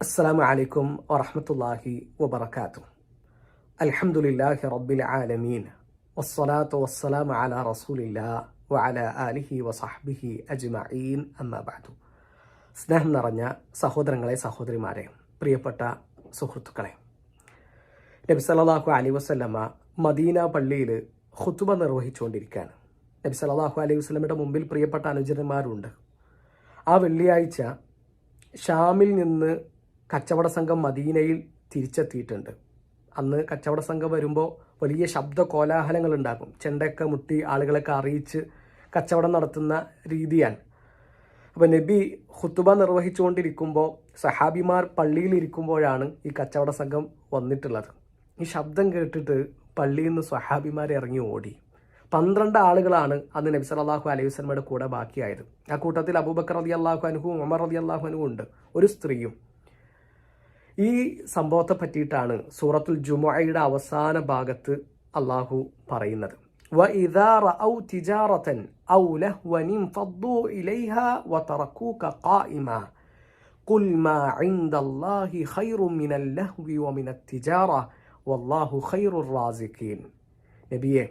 അസ്സാം വലൈക്കും വറഹമത്തല്ലാഹി വബർക്കാത്തു അൽഹമുല്ലാഹി റബ്ബിൽ ആലമീൻ. വസ്സലാത്തു വസ്സലാം അല റസൂലില്ല വഅല ആലിഹി വസഹ്ബിഹി അജ്മഈൻ. അമ്മാബാദു സ്നേഹം നിറഞ്ഞ സഹോദരങ്ങളെ സഹോദരിമാരെ പ്രിയപ്പെട്ട സുഹൃത്തുക്കളെ. നബി സല്ലാഹു അലൈ വസ്ലമ മദീന പള്ളിയിൽ ഹുത്തുബ നിർവഹിച്ചുകൊണ്ടിരിക്കുകയാണ്. നബി സല്ലാഹു അലൈഹി വസ്ലമയുടെ മുമ്പിൽ പ്രിയപ്പെട്ട അനുചരന്മാരുണ്ട്. ആ വെള്ളിയാഴ്ച ഷാമിൽ നിന്ന് കച്ചവട സംഘം മദീനയിൽ തിരിച്ചെത്തിയിട്ടുണ്ട്. അന്ന് കച്ചവട സംഘം വരുമ്പോൾ വലിയ ശബ്ദ കോലാഹലങ്ങൾ ഉണ്ടാക്കും ചെണ്ടയൊക്കെ മുട്ടി ആളുകളൊക്കെ അറിയിച്ച് കച്ചവടം നടത്തുന്ന രീതിയാണ്. അപ്പോൾ നബി ഹുത്തുബ നിർവഹിച്ചുകൊണ്ടിരിക്കുമ്പോൾ സഹാബിമാർ പള്ളിയിൽ ഇരിക്കുമ്പോഴാണ് ഈ കച്ചവട സംഘം വന്നിട്ടുള്ളത്. ഈ ശബ്ദം കേട്ടിട്ട് പള്ളിയിൽ നിന്ന് സഹാബിമാർ ഇറങ്ങി ഓടി. പന്ത്രണ്ട് ആളുകളാണ് അന്ന് നബി സലാഹു അലൈഹി വസ്ലമയുടെ കൂടെ ബാക്കിയായത്. ആ കൂട്ടത്തിൽ അബൂബക്കർ റതി അള്ളാഹു അനുഹും ഉമർ റതി അള്ളാഹു അനുഹും ഉണ്ട്. ഒരു സ്ത്രീയും ഈ സംഭവത്തെ പറ്റിയിട്ടാണ് സൂറത്തുൽ ജുമുഅയുടെ അവസാന ഭാഗത്ത് അള്ളാഹു പറയുന്നത് وَإِذَا رَأَوْا تِجَارَةً أَوْ لَهْوًا انفضوا إِلَيْهَا وَتَرَكُوكَ قَائِمًا قُلْ مَا عِندَ اللَّهِ خَيْرٌ مِنَ اللَّهْوِ وَمِنَ التِّجَارَةِ وَاللَّهُ خَيْرُ الرَّازِقِينَ നബിയെ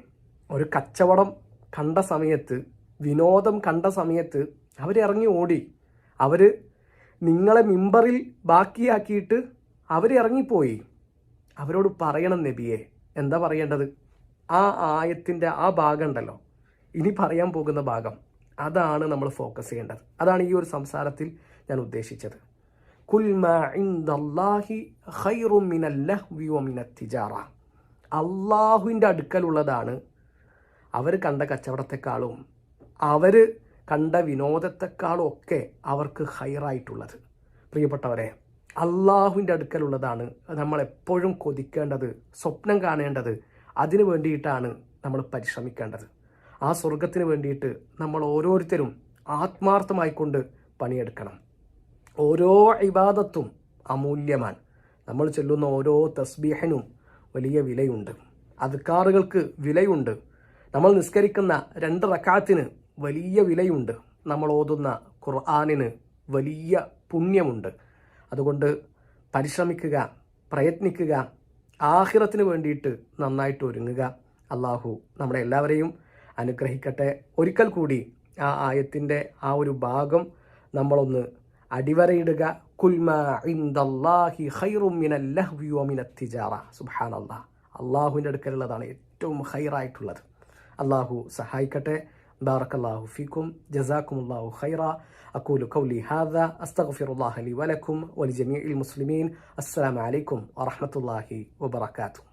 ഒരു കച്ചവടം കണ്ട സമയത്ത് വിനോദം കണ്ട സമയത്ത് അവരിറങ്ങി ഓടി അവർ നിങ്ങളെ മിമ്പറിൽ ബാക്കിയാക്കിയിട്ട് അവരിറങ്ങിപ്പോയി അവരോട് പറയണം നബിയെ എന്താ പറയേണ്ടത്? ആ ആയത്തിന്റെ ആ ഭാഗം ഉണ്ടല്ലോ. ഇനി പറയാൻ പോകുന്ന ഭാഗം അതാണ് നമ്മൾ ഫോക്കസ് ചെയ്യേണ്ടത്. അതാണ് ഈ ഒരു സംസാരത്തിൽ ഞാൻ ഉദ്ദേശിച്ചത്. അള്ളാഹുവിന്റെ അടുക്കലുള്ളതാണ് അവർ കണ്ട കച്ചവടത്തെക്കാളും അവർ കണ്ട വിനോദത്തെക്കാളും ഒക്കെ അവർക്ക് ഹയറായിട്ടുള്ളത് പ്രിയപ്പെട്ടവരെ അള്ളാഹുവിന്റെ അടുക്കലുള്ളതാണ് നമ്മളെപ്പോഴും കൊതിക്കേണ്ടത് സ്വപ്നം കാണേണ്ടത്. അതിനു വേണ്ടിയിട്ടാണ് നമ്മൾ പരിശ്രമിക്കേണ്ടത്. ആ സ്വർഗത്തിന് വേണ്ടിയിട്ട് നമ്മൾ ഓരോരുത്തരും ആത്മാർത്ഥമായിക്കൊണ്ട് പണിയെടുക്കണം. ഓരോ ഇബാദത്തും അമൂല്യമാണ്. നമ്മൾ ചെല്ലുന്ന ഓരോ തസ്ബീഹനും വലിയ വിലയുണ്ട്. അദ്കാറുകൾക്ക് വിലയുണ്ട്. നമ്മൾ നിസ്കരിക്കുന്ന രണ്ട് റക്കാത്തിന് വലിയ വിലയുണ്ട്. നമ്മൾ ഓതുന്ന ഖുർആാനിന് വലിയ പുണ്യമുണ്ട്. അതുകൊണ്ട് പരിശ്രമിക്കുക പ്രയത്നിക്കുക ആഹിറത്തിന് വേണ്ടിയിട്ട് നന്നായിട്ട് ഒരുങ്ങുക. അള്ളാഹു നമ്മളെ എല്ലാവരെയും അനുഗ്രഹിക്കട്ടെ. ഒരിക്കൽ കൂടി ആ ആയത്തിന്റെ ആ ഒരു ഭാഗം നമ്മളൊന്ന് അടിവരയിടുക. കുൽമ ഇന്ദല്ലാഹി ഖൈറുമിനല്ലഹ്വി വമിനത്തിജാറ സുബ്ഹാനല്ലാഹ് അള്ളാഹുവിന്റെ അടുക്കലുള്ളതാണ് ഏറ്റവും ഹൈറായിട്ടുള്ളത്. അള്ളാഹു സഹായിക്കട്ടെ. بارك الله فيكم. جزاكم الله خيرا. أقول قولي هذا. أستغفر الله لي ولكم ولجميع المسلمين. السلام عليكم ورحمة الله وبركاته.